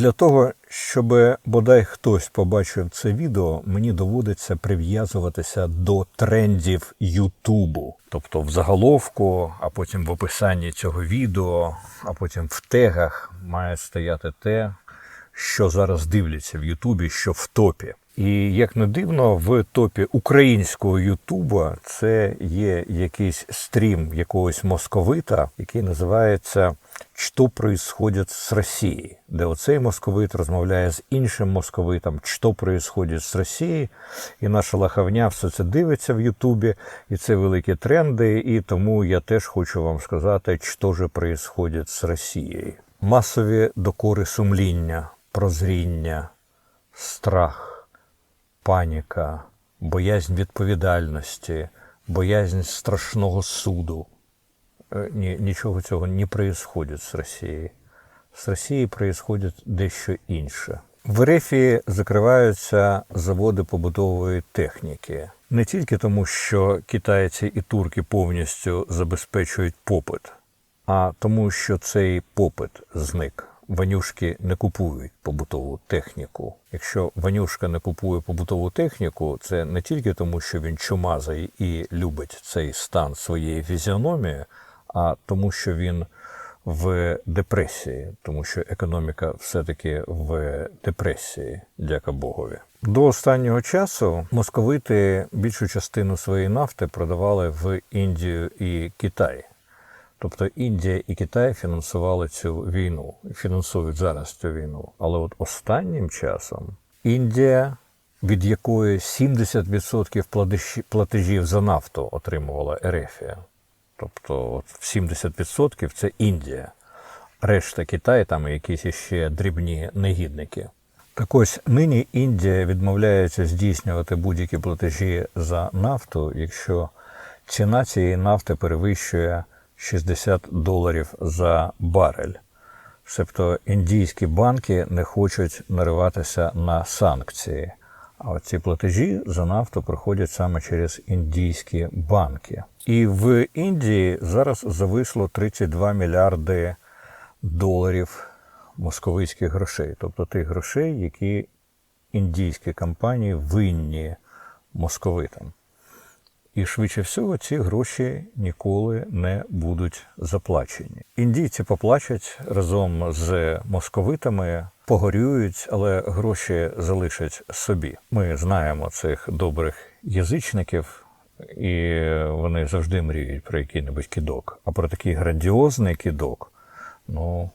Для того, щоб бодай хтось побачив це відео, мені доводиться прив'язуватися до трендів Ютубу. Тобто в заголовку, а потім в описанні цього відео, а потім в тегах має стояти те, що зараз дивляться в Ютубі, що в топі. І як не дивно, в топі українського Ютуба це є якийсь стрім якогось московита, який називається «Що происходит з Росії, де оцей московит розмовляє з іншим московитом, що происходит з Росії, і наша лахавня все це дивиться в Ютубі, і це великі тренди. І тому я теж хочу вам сказати, що же происходит з Росією. Масові докори сумління, прозріння, страх паніка, боязнь відповідальності, боязнь страшного суду. Е, Ні, нічого цього не происходит з Росією. З Росією происходит дещо інше. В Ерефії закриваються заводи побутової техніки не тільки тому, що китайці і турки повністю забезпечують попит, а тому, що цей попит зник. Ванюшки не купують побутову техніку. Якщо Ванюшка не купує побутову техніку, це не тільки тому, що він чумазий і любить цей стан своєї фізіономії, а тому, що він в депресії, тому що економіка все-таки в депресії, дяка Богові. До останнього часу московити більшу частину своєї нафти продавали в Індію і Китай. Тобто Індія і Китай фінансували цю війну, фінансують зараз цю війну. Але от останнім часом Індія, від якої 70% платежів за нафту отримувала Ерефія, тобто от 70% це Індія, решта Китай, там якісь іще дрібні негідники. Так ось нині Індія відмовляється здійснювати будь-які платежі за нафту, якщо ціна цієї нафти перевищує 60 доларів за барель. Себто індійські банки не хочуть нариватися на санкції. А ці платежі за нафту проходять саме через індійські банки. І в Індії зараз зависло 32 мільярди доларів московицьких грошей, тобто тих грошей, які індійські компанії винні московитам. І швидше всього ці гроші ніколи не будуть заплачені. Індійці поплачуть разом з московитами, погорюють, але гроші залишать собі. Ми знаємо цих добрих язичників, і вони завжди мріють про який-небудь кидок. А про такий грандіозний кидок, ну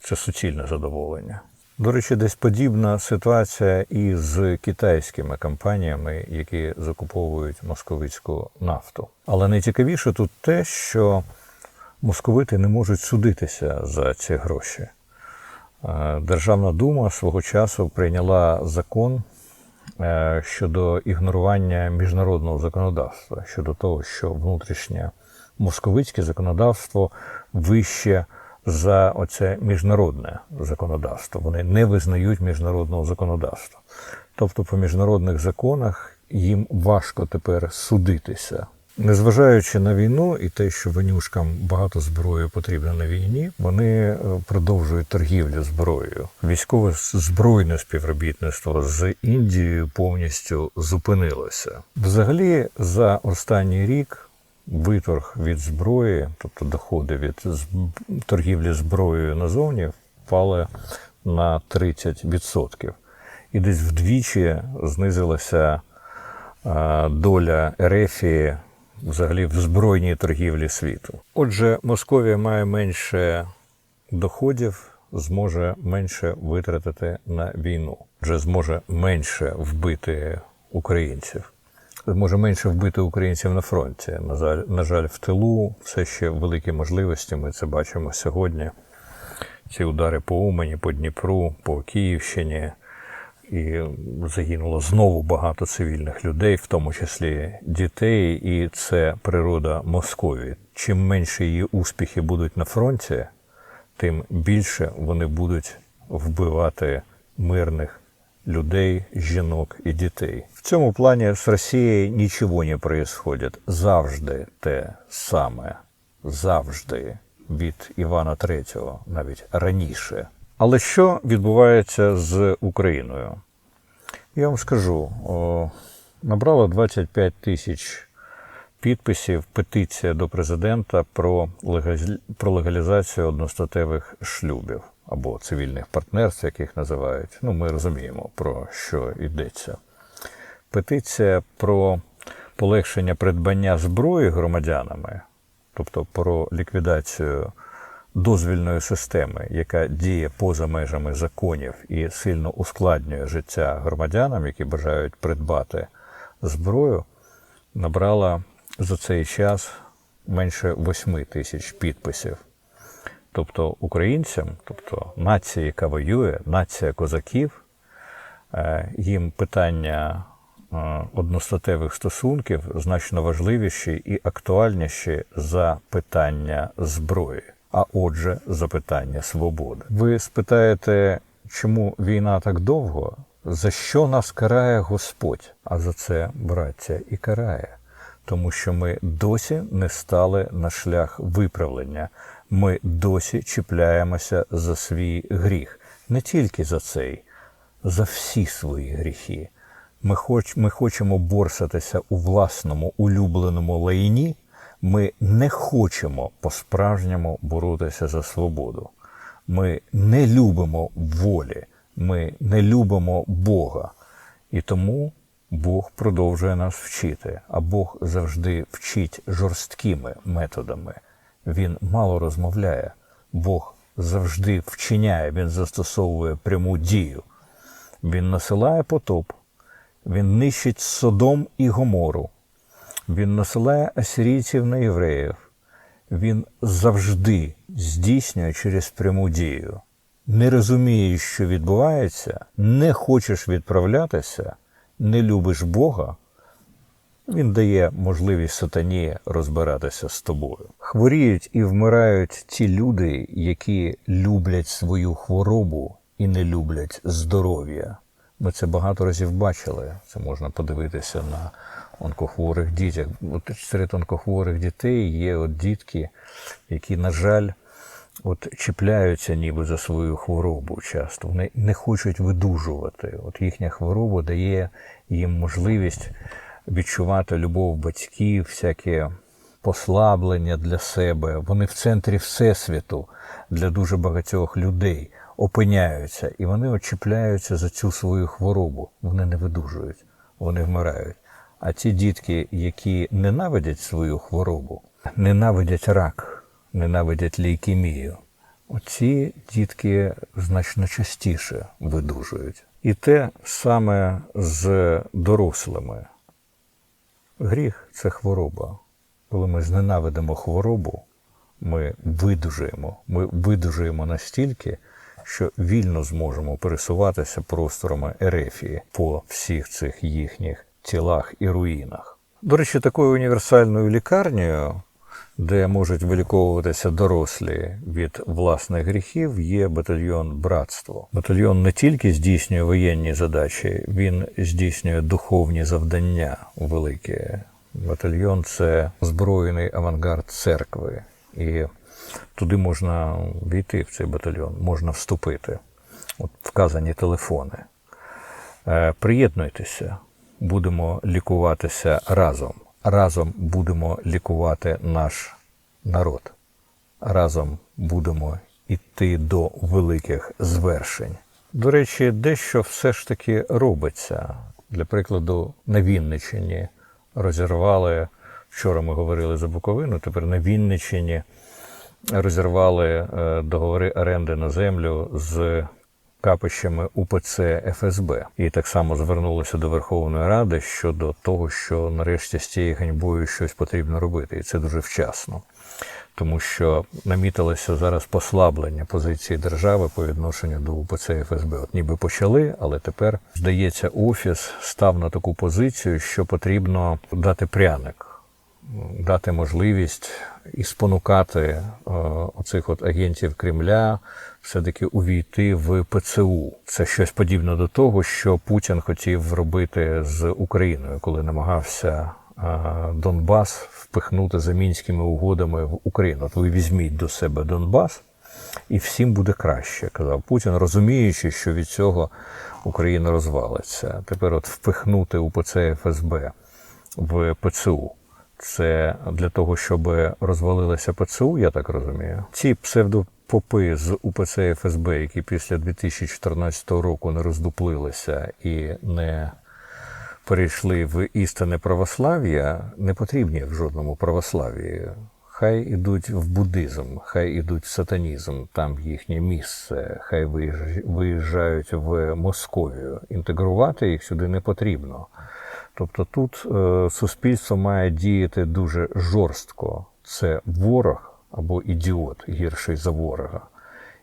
це суцільне задоволення. До речі, десь подібна ситуація і з китайськими компаніями, які закуповують московицьку нафту. Але найцікавіше тут те, що московити не можуть судитися за ці гроші. Е, Державна дума свого часу прийняла закон е, щодо ігнорування міжнародного законодавства, щодо того, що внутрішнє московицьке законодавство вище за оце міжнародне законодавство. Вони не визнають міжнародного законодавства. Тобто, по міжнародних законах їм важко тепер судитися. Незважаючи на війну і те, що ванюшкам багато зброї потрібно на війні, вони е, продовжують торгівлю зброєю. Військове збройне співробітництво з Індією повністю зупинилося. Взагалі, за останній рік виторг від зброї, тобто доходи від торгівлі зброєю назовні, впали на 30%. І десь вдвічі знизилася е, доля Ерефії взагалі в збройній торгівлі світу. Отже, Московія має менше доходів, зможе менше витратити на війну, вже зможе менше вбити українців. Зможе менше вбити українців на фронті. На жаль, на жаль, в тилу все ще великі можливості. Ми це бачимо сьогодні. Ці удари по Умані, по Дніпру, по Київщині. І загинуло знову багато цивільних людей, в тому числі дітей, і це природа Московії. Чим менше її успіхи будуть на фронті, тим більше вони будуть вбивати мирних людей, жінок і дітей. В цьому плані з Росією нічого не происходит. Завжди те саме. Завжди від Івана III, навіть раніше Але що відбувається з Україною? Я вам скажу, о, набрало 25 тисяч підписів петиція до президента про легалізацію одностатевих шлюбів або цивільних партнерств, як їх називають. Ну, ми розуміємо, про що йдеться. Петиція про полегшення придбання зброї громадянами, тобто про ліквідацію дозвільної системи, яка діє поза межами законів і сильно ускладнює життя громадянам, які бажають придбати зброю, набрала за цей час менше 8 тисяч підписів. Тобто українцям, тобто нація, яка воює, нація козаків, е, їм питання е, одностатевих стосунків значно важливіші і актуальніші за питання зброї, а отже, за питання свободи. Ви спитаєте, чому війна так довго? За що нас карає Господь? А за це, браття, і карає. Тому що ми досі не стали на шлях виправлення. Ми досі чіпляємося за свій гріх. Не тільки за цей, за всі свої гріхи. Ми, хоч, ми хочемо борсатися у власному улюбленому лайні. Ми не хочемо по-справжньому боротися за свободу. Ми не любимо волі, ми не любимо Бога. І тому Бог продовжує нас вчити, а Бог завжди вчить жорсткими методами. Він мало розмовляє, Бог завжди вчиняє, він застосовує пряму дію. Він насилає потоп, він нищить Содом і Гомору, він насилає асирійців на євреїв, він завжди здійснює через пряму дію. Не розумієш, що відбувається, не хочеш відправлятися, не любиш Бога, він дає можливість сатані розбиратися з тобою. Хворіють і вмирають ті люди, які люблять свою хворобу і не люблять здоров'я. Ми це багато разів бачили. Це можна подивитися на онкохворих дітях. От серед онкохворих дітей є от дітки, які, на жаль, от чіпляються ніби за свою хворобу часто. Вони не хочуть видужувати. От їхня хвороба дає їм можливість відчувати любов батьків, всяке послаблення для себе. Вони в центрі всесвіту для дуже багатьох людей опиняються, і вони очіпляються за цю свою хворобу. Вони не видужують, вони вмирають. А ті дітки, які ненавидять свою хворобу, ненавидять рак, ненавидять лейкемію, оці дітки значно частіше видужують. І те саме з дорослими. Гріх це хвороба. Коли ми зненавидимо хворобу, ми видужуємо. Ми видужуємо настільки, що вільно зможемо пересуватися просторами Ерефії по всіх цих їхніх тілах і руїнах. До речі, такою універсальною лікарнею, де можуть виліковуватися дорослі від власних гріхів, є батальйон Братство. Батальйон не тільки здійснює воєнні задачі, він здійснює духовні завдання великі. Батальйон це збройний авангард церкви. І туди можна війти в цей батальйон, можна вступити. От вказані телефони. Е, Приєднуйтеся, будемо лікуватися разом. Разом будемо лікувати наш народ. Разом будемо йти до великих звершень. До речі, дещо все ж таки робиться. Для прикладу, на Вінниччині розірвали. Вчора ми говорили за Буковину, тепер на Вінниччині розірвали е, договори оренди на землю з капищами УПЦ ФСБ. І так само звернулися до Верховної Ради щодо того, що нарешті з цією ганьбою щось потрібно робити, і це дуже вчасно. Тому що намітилося зараз послаблення позиції держави по відношенню до УПЦ ФСБ. От ніби почали, але тепер здається, офіс став на таку позицію, що потрібно дати пряник дати можливість і спонукати е, оцих от агентів Кремля все-таки увійти в ПЦУ. Це щось подібне до того, що Путін хотів робити з Україною, коли намагався е, Донбас впихнути за мінськими угодами в Україну. От ви візьміть до себе Донбас. і всім буде краще, казав Путін, розуміючи, що від цього Україна розвалиться. Тепер от впихнути УПЦ ФСБ в ПЦУ. Це для того, щоб розвалилося ПЦУ, я так розумію. Ці псевдопопи з УПЦ ФСБ, які після 2014 року не роздуплилися і не перейшли в істинне православ'я, не потрібні в жодному православ'ї. Хай ідуть в буддизм, хай ідуть в сатанізм, там їхнє місце, хай виїж- виїжджають в Московію. Інтегрувати їх сюди не потрібно. Тобто тут е, суспільство має діяти дуже жорстко. Це ворог або ідіот гірший за ворога.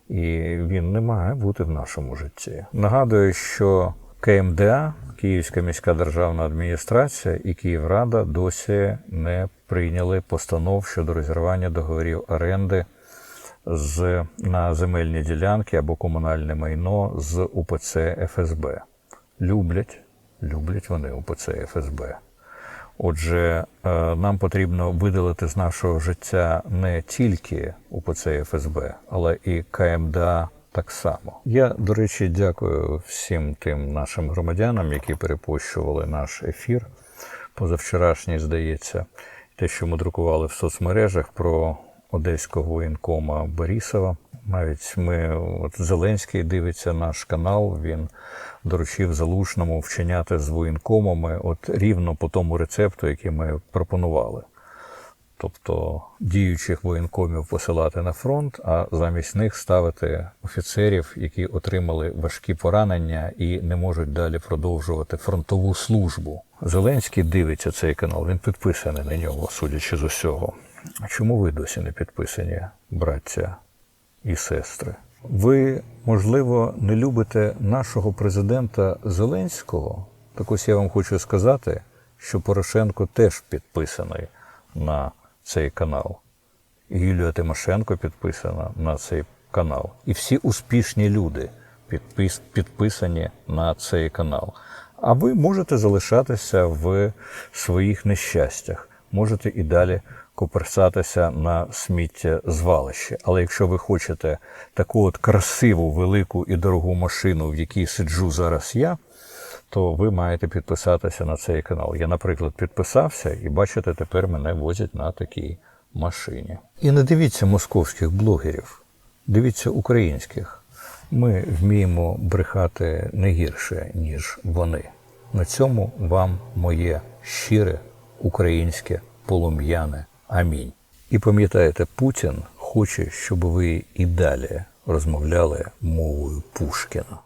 І він не має бути в нашому житті. Нагадую, що КМДА, Київська міська державна адміністрація і Київрада досі не прийняли постанов щодо розірвання договорів оренди з, на земельні ділянки або комунальне майно з УПЦ ФСБ. Люблять, люблять вони УПЦ ФСБ. Отже, е, нам потрібно видалити з нашого життя не тільки УПЦ ФСБ, але і КМДА так само. Я, до речі, дякую всім тим нашим громадянам, які перепощували наш ефір. Позавчорашній, здається, те, що ми друкували в соцмережах про одеського воєнкома Борісова. Навіть ми, от Зеленський дивиться наш канал, він доручив залужному вчиняти з воєнкомами от рівно по тому рецепту, який ми пропонували. Тобто діючих воєнкомів посилати на фронт, а замість них ставити офіцерів, які отримали важкі поранення і не можуть далі продовжувати фронтову службу. Зеленський дивиться цей канал, він підписаний на нього, судячи з усього. Чому ви досі не підписані, браття і сестри? Ви, можливо, не любите нашого президента Зеленського. Так ось я вам хочу сказати, що Порошенко теж підписаний на цей канал. Юлія Тимошенко підписана на цей канал. І всі успішні люди підпис, підписані на цей канал. А ви можете залишатися в своїх нещастях, можете і далі коперсатися на сміттєзвалище. Але якщо ви хочете таку от красиву, велику і дорогу машину, в якій сиджу зараз я, то ви маєте підписатися на цей канал. Я, наприклад, підписався і бачите, тепер мене возять на такій машині. І не дивіться московських блогерів, дивіться українських. Ми вміємо брехати не гірше, ніж вони. На цьому вам моє щире українське полум'яне амінь. І пам'ятаєте, Путін хоче, щоб ви і далі розмовляли мовою Пушкіна.